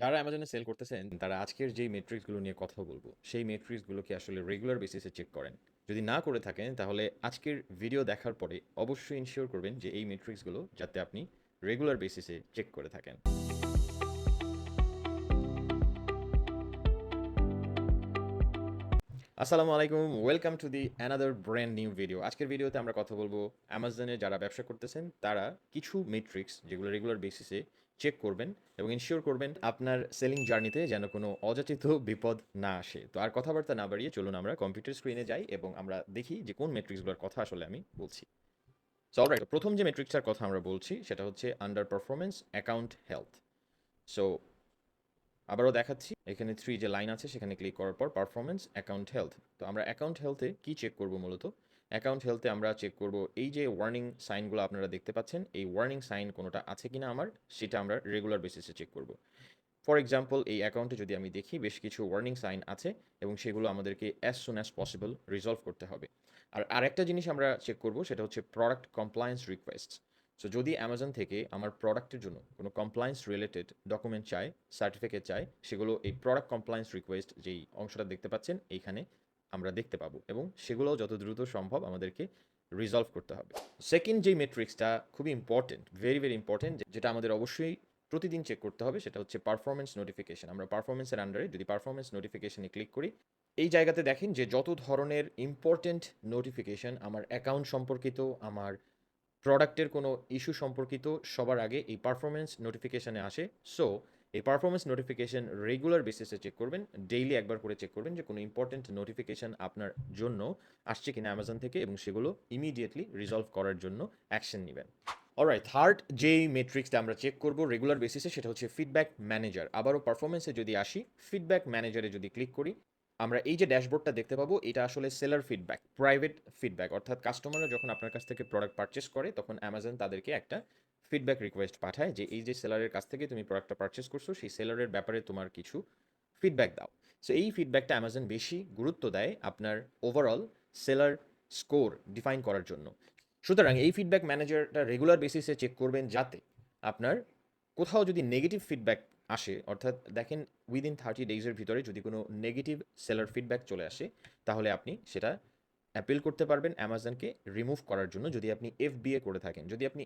যারা অ্যামাজনে সেল করতেছেন, তারা আজকের যেই মেট্রিক্সগুলো নিয়ে কথা বলব, সেই মেট্রিক্সগুলোকে আসলে রেগুলার বেসিসে চেক করেন। যদি না করে থাকেন, তাহলে আজকের ভিডিও দেখার পরে অবশ্যই ইনশিওর করবেন যে এই মেট্রিক্সগুলো যাতে আপনি রেগুলার বেসিসে চেক করে থাকেন। আসসালামু আলাইকুম welcome to the another brand new video আজকের ভিডিওতে আমরা কথা বলব অ্যামাজনে যারা ব্যবসা করতেছেন, তারা কিছু মেট্রিক্স যেগুলো রেগুলার বেসিসে চেক করবেন এবং ইনশিওর করবেন আপনার সেলিং জার্নিতে যেন কোনো অযাচিত বিপদ না আসে। তো আর কথাবার্তা না বাড়িয়ে চলুন আমরা কম্পিউটার স্ক্রিনে যাই এবং আমরা দেখি যে কোন মেট্রিক্সগুলোর কথা আসলে আমি বলছি। সো অলরাইট প্রথম যে মেট্রিক্সটার কথা আমরা বলছি সেটা হচ্ছে under performance account health so আবারও দেখাচ্ছি, এখানে থ্রি যে লাইন আছে সেখানে ক্লিক করার পর পারফরমেন্স অ্যাকাউন্ট হেলথ তো আমরা অ্যাকাউন্ট হেলথে কি চেক করব মূলত? অ্যাকাউন্ট হেলথে আমরা চেক করব এই যে ওয়ার্নিং সাইনগুলো আপনারা দেখতে পাচ্ছেন, এই ওয়ার্নিং সাইন কোনোটা আছে কিনা আমার, সেটা আমরা রেগুলার বেসিসে চেক করব। ফর এক্সাম্পল এই অ্যাকাউন্টে যদি আমি দেখি বেশ কিছু ওয়ার্নিং সাইন আছে এবং সেগুলো আমাদেরকে as soon as possible resolve করতে হবে। আর আরেকটা জিনিস আমরা চেক করব সেটা হচ্ছে প্রোডাক্ট কমপ্লায়েন্স রিকোয়েস্ট সো যদি অ্যামাজন থেকে আমার প্রোডাক্টের জন্য কোনো কমপ্লায়েন্স রিলেটেড ডকুমেন্ট চায় সার্টিফিকেট চায়, সেগুলো এই প্রোডাক্ট কমপ্লায়েন্স রিকোয়েস্ট যেই অংশটা দেখতে পাচ্ছেন, এইখানে আমরা দেখতে পাবো এবং সেগুলোও যত দ্রুত সম্ভব আমাদেরকে রিজলভ করতে হবে। সেকেন্ড যেই মেট্রিক্সটা খুবই ইম্পর্টেন্ট ভেরি ভেরি ইম্পর্টেন্ট যেটা আমাদের অবশ্যই প্রতিদিন চেক করতে হবে, সেটা হচ্ছে পারফরমেন্স নোটিফিকেশন আমরা পারফরমেন্সের আন্ডারে যদি পারফরমেন্স নোটিফিকেশনে ক্লিক করি, এই জায়গাতে দেখেন যে যত ধরনের ইম্পর্টেন্ট নোটিফিকেশন আমার অ্যাকাউন্ট সম্পর্কিত, আমার প্রোডাক্টের কোনো ইস্যু সম্পর্কিত সবার আগে এই পারফরমেন্স নোটিফিকেশানে আসে। সো এই পারফরমেন্স নোটিফিকেশন রেগুলার বেসিসে চেক করবেন। ডেইলি একবার করে চেক করবেন যে কোনো ইম্পর্টেন্ট নোটিফিকেশন আপনার জন্য আসছে কিনা অ্যামাজন থেকে এবং সেগুলো ইমিডিয়েটলি রিজলভ করার জন্য অ্যাকশন নেবেন। অলরাইট থার্ড যেই মেট্রিক্সটা আমরা চেক করব রেগুলার বেসিসে সেটা হচ্ছে ফিডব্যাক ম্যানেজার আবারও পারফরমেন্সে যদি আসি ফিডব্যাক ম্যানেজারে যদি ক্লিক করি, আমরা এই যে ড্যাশবোর্ডটা দেখতে পাবো, এটা আসলে সেলার ফিডব্যাক প্রাইভেট ফিডব্যাক অর্থাৎ কাস্টমাররা যখন আপনার কাছ থেকে প্রোডাক্ট পারচেস করে, তখন অ্যামাজন তাদেরকে একটা ফিডব্যাক রিকোয়েস্ট পাঠায় যে, এই যে সেলারের কাছ থেকে তুমি প্রোডাক্টটা পারচেস করছ, সেই সেলারের ব্যাপারে তোমার কিছু ফিডব্যাক দাও। সো এই ফিডব্যাকটা অ্যামাজন বেশি গুরুত্ব দেয় আপনার ওভারঅল সেলার স্কোর ডিফাইন করার জন্য। সুতরাং এই ফিডব্যাক ম্যানেজারটা রেগুলার বেসিসে চেক করবেন যাতে আপনার কোথাও যদি নেগেটিভ ফিডব্যাক আসে, অর্থাৎ দেখেন উইদিন থার্টি ডেজের ভিতরে যদি কোনো নেগেটিভ সেলার ফিডব্যাক চলে আসে, তাহলে আপনি সেটা অ্যাপিল করতে পারবেন অ্যামাজনকে রিমুভ করার জন্য যদি আপনি এফ করে থাকেন। যদি আপনি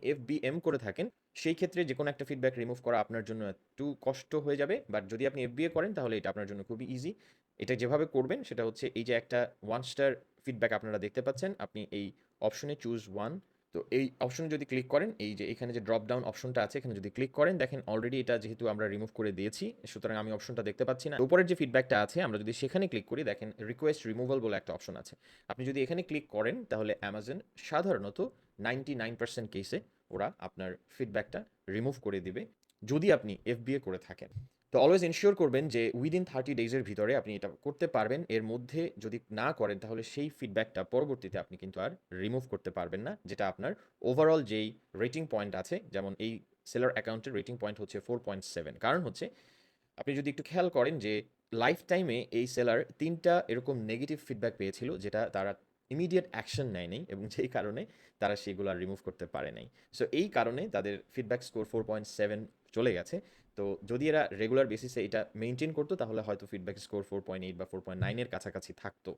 এফ করে থাকেন, সেই ক্ষেত্রে যে কোনো একটা ফিডব্যাক রিমুভ করা আপনার জন্য একটু কষ্ট হয়ে যাবে। বাট যদি আপনি এফ করেন, তাহলে এটা আপনার জন্য খুবই ইজি এটা যেভাবে করবেন, সেটা হচ্ছে এই যে একটা ওয়ান স্টার ফিডব্যাক আপনারা দেখতে পাচ্ছেন। আপনি এই অপশনে চুজ ওয়ান তো এই অপশনে যদি ক্লিক করেন, এই যে এখানে যে ড্রপ ডাউন অপশনটা আছে, এখানে যদি ক্লিক করেন, দেখেন অলরেডি এটা যেহেতু আমরা রিমুভ করে দিয়েছি, সুতরাং আমি অপশনটা দেখতে পাচ্ছি না। উপরের যে ফিডব্যাকটা আছে, আমরা যদি সেখানে ক্লিক করি, দেখেন রিকোয়েস্ট রিমুভাল বলে একটা অপশন আছে। আপনি যদি এখানে ক্লিক করেন, তাহলে অ্যামাজন সাধারণত নাইনটি নাইন পার্সেন্ট কেসে ওরা আপনার ফিডব্যাকটা রিমুভ করে দিবে, যদি আপনি এফবিএ করে থাকেন। তো অলওয়েজ ইনশিওর করবেন যে উইদিন থার্টি ডেজের ভিতরে আপনি এটা করতে পারবেন। এর মধ্যে যদি না করেন, তাহলে সেই ফিডব্যাকটা পরবর্তীতে আপনি কিন্তু আর রিমুভ করতে পারবেন না, যেটা আপনার ওভারঅল যেই রেটিং পয়েন্ট আছে, যেমন এই সেলার অ্যাকাউন্টের রেটিং পয়েন্ট হচ্ছে ফোর পয়েন্ট সেভেন কারণ হচ্ছে, আপনি যদি একটু খেয়াল করেন যে লাইফ টাইমে এই সেলার তিনটা এরকম নেগেটিভ ফিডব্যাক পেয়েছিল, যেটা তারা ইমিডিয়েট অ্যাকশন নেয় নেই এবং যেই কারণে তারা সেগুলো আর রিমুভ করতে পারে নাই। সো এই কারণে তাদের feedback score four point seven চলে গেছে। তো, যদি এরা রেগুলার বেসিসে এটা মেনটেন করতো, তাহলে হয়তো feedback score four point eight বা ফোর পয়েন্ট নাইনের কাছাকাছি থাকতো।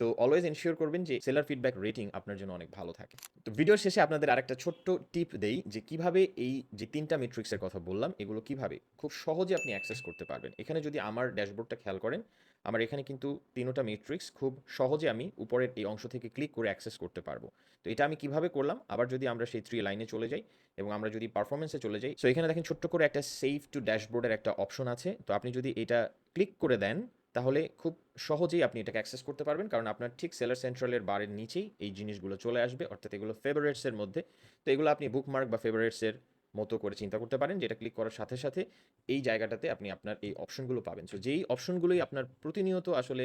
তো অলওয়েজ এনশিওর করবেন যে সেলার ফিডব্যাক রেটিং আপনার জন্য অনেক ভালো থাকে। তো ভিডিওর শেষে আপনাদের আরেকটা ছোট্ট টিপ দেই যে কীভাবে এই যে তিনটা মেট্রিক্সের কথা বললাম, এগুলো কীভাবে খুব সহজে আপনি অ্যাক্সেস করতে পারবেন। এখানে যদি আমার ড্যাশবোর্ডটা খেয়াল করেন, আমার এখানে কিন্তু তিনোটা মেট্রিক্স খুব সহজে আমি উপরের এই অংশ থেকে ক্লিক করে অ্যাক্সেস করতে পারব। তো এটা আমি কীভাবে করলাম, আবার যদি আমরা সেই থ্রি লাইনে চলে যাই এবং আমরা যদি পারফরমেন্সে চলে যাই সো এখানে দেখেন ছোট্ট করে একটা সেভ টু ড্যাশবোর্ডের একটা অপশন আছে। তো আপনি যদি এটা ক্লিক করে দেন তাহলে খুব সহজেই আপনি এটাকে অ্যাক্সেস করতে পারবেন। কারণ আপনার ঠিক সেলার সেন্ট্রালের বারের নিচেই এই জিনিসগুলো চলে আসবে। অর্থাৎ এগুলো ফেভারেটসের মধ্যে। তো এগুলো আপনি বুকমার্ক বা ফেভারেটসের মতো করে চিন্তা করতে পারেন, যেটা ক্লিক করার সাথে সাথে এই জায়গাটাতে আপনি আপনার এই অপশনগুলো পাবেন। সো যেই অপশনগুলোই আপনার প্রতিনিয়ত আসলে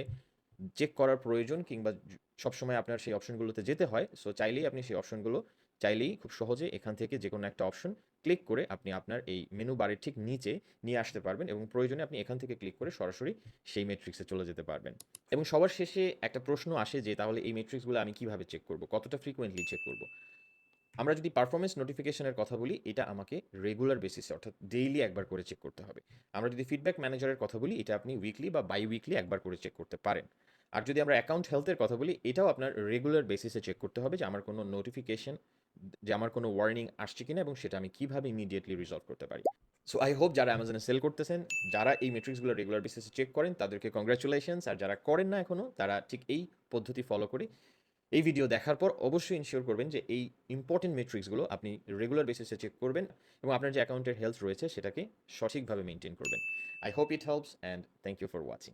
চেক করার প্রয়োজন কিংবা সবসময় আপনার সেই অপশনগুলোতে যেতে হয় সো চাইলেই আপনি সেই অপশনগুলো চাইলেই খুব সহজে এখান থেকে যে কোনো একটা অপশন ক্লিক করে আপনি আপনার এই মেনু বারের ঠিক নিচে নিয়ে আসতে পারবেন এবং প্রয়োজনে আপনি এখান থেকে ক্লিক করে সরাসরি সেই মেট্রিক্সে চলে যেতে পারবেন। এবং সবার শেষে একটা প্রশ্ন আসে যে, তাহলে এই মেট্রিক্সগুলো আমি কীভাবে চেক করব? কতটা ফ্রিকোয়েন্টলি চেক করব? আমরা যদি পারফরমেন্স নোটিফিকেশনের কথা বলি, এটা আমাকে রেগুলার বেসিসে অর্থাৎ ডেইলি একবার করে চেক করতে হবে। আমরা যদি ফিডব্যাক ম্যানেজারের কথা বলি, এটা আপনি উইকলি বা বাই উইকলি একবার করে চেক করতে পারেন। আর যদি আমরা অ্যাকাউন্ট হেলথের কথা বলি, এটাও আপনার রেগুলার বেসিসে চেক করতে হবে যে, আমার কোনো নোটিফিকেশন যে আমার কোনো ওয়ার্নিং আসছে কিনা এবং সেটা আমি কীভাবে ইমিডিয়েটলি রিজলভ করতে পারি। সো আই হোপ যারা অ্যামাজনে সেল করতেছেন, যারা এই মেট্রিক্সগুলো রেগুলার বেসিসে চেক করেন, তাদেরকে কংগ্রাচুলেশনস আর যারা করেন না এখনও তারা ঠিক এই পদ্ধতি ফলো করে এই ভিডিও দেখার পর অবশ্যই ইনশিওর করবেন যে এই ইম্পর্টেন্ট মেট্রিক্সগুলো আপনি রেগুলার বেসিসে চেক করবেন এবং আপনার যে অ্যাকাউন্টের হেলথ রয়েছে, সেটাকে সঠিকভাবে মেনটেন করবেন। I hope it helps and thank you for watching